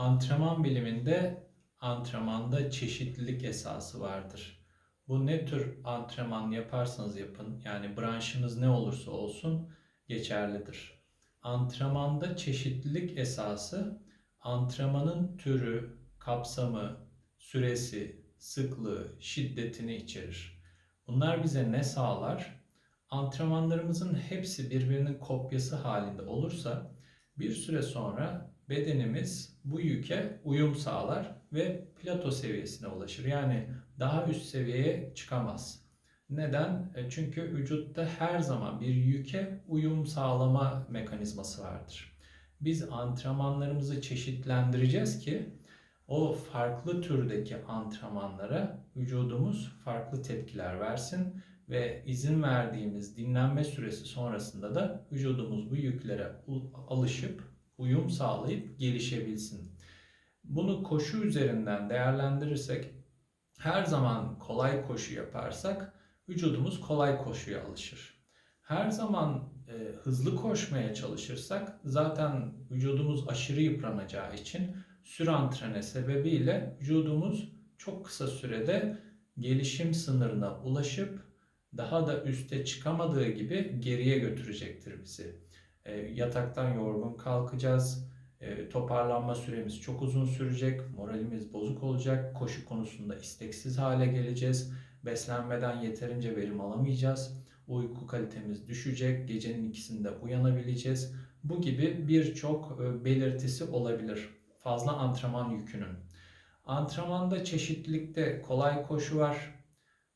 Antrenman biliminde antrenmanda çeşitlilik esası vardır. Bu ne tür antrenman yaparsanız yapın, yani branşınız ne olursa olsun geçerlidir. Antrenmanda çeşitlilik esası antrenmanın türü, kapsamı, süresi, sıklığı, şiddetini içerir. Bunlar bize ne sağlar? Antrenmanlarımızın hepsi birbirinin kopyası halinde olursa bir süre sonra bedenimiz bu yüke uyum sağlar ve plato seviyesine ulaşır. Yani daha üst seviyeye çıkamaz. Neden? E, Çünkü vücutta her zaman bir yüke uyum sağlama mekanizması vardır. Biz antrenmanlarımızı çeşitlendireceğiz ki o farklı türdeki antrenmanlara vücudumuz farklı tepkiler versin ve izin verdiğimiz dinlenme süresi sonrasında da vücudumuz bu yüklere alışıp uyum sağlayıp gelişebilsin. Bunu koşu üzerinden değerlendirirsek her zaman kolay koşu yaparsak vücudumuz kolay koşuya alışır. Her zaman e, hızlı koşmaya çalışırsak zaten vücudumuz aşırı yıpranacağı için sürantrene sebebiyle vücudumuz çok kısa sürede gelişim sınırına ulaşıp daha da üste çıkamadığı gibi geriye götürecektir bizi. E, yataktan yorgun kalkacağız. E, toparlanma süremiz çok uzun sürecek. Moralimiz bozuk olacak. Koşu konusunda isteksiz hale geleceğiz. Beslenmeden yeterince verim alamayacağız. Uyku kalitemiz düşecek. Gecenin ikisinde uyanabileceğiz. Bu gibi birçok e, belirtisi olabilir. Fazla antrenman yükünün. Antrenmanda çeşitlilikte kolay koşu var,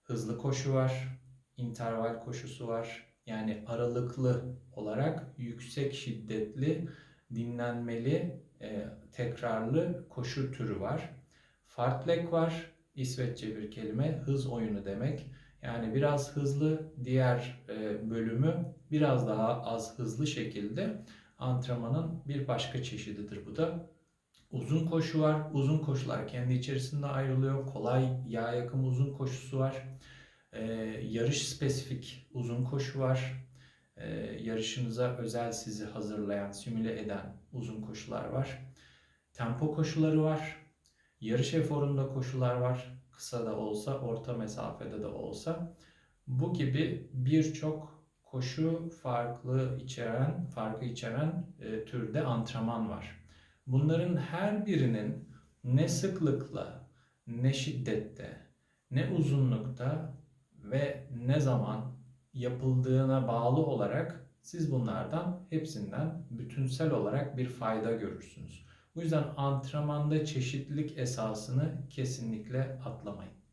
hızlı koşu var, interval koşusu var. Yani aralıklı olarak yüksek şiddetli, dinlenmeli, e, tekrarlı koşu türü var. Fartlek var. İsveççe bir kelime. Hız oyunu demek. Yani biraz hızlı, diğer e, bölümü biraz daha az hızlı şekilde antrenmanın bir başka çeşididir bu da. Uzun koşu var. Uzun koşular kendi içerisinde ayrılıyor. Kolay yağ yakımı uzun koşusu var. Ee, yarış spesifik uzun koşu var. Ee, yarışınıza özel sizi hazırlayan, simüle eden uzun koşular var. Tempo koşuları var. Yarış eforunda koşular var. Kısa da olsa, orta mesafede de olsa. Bu gibi birçok koşu farklı içeren, farkı içeren e, türde antrenman var. Bunların her birinin ne sıklıkla, ne şiddette, ne uzunlukta ve ne zaman yapıldığına bağlı olarak siz bunlardan hepsinden bütünsel olarak bir fayda görürsünüz. Bu yüzden antrenmanda çeşitlilik esasını kesinlikle atlamayın.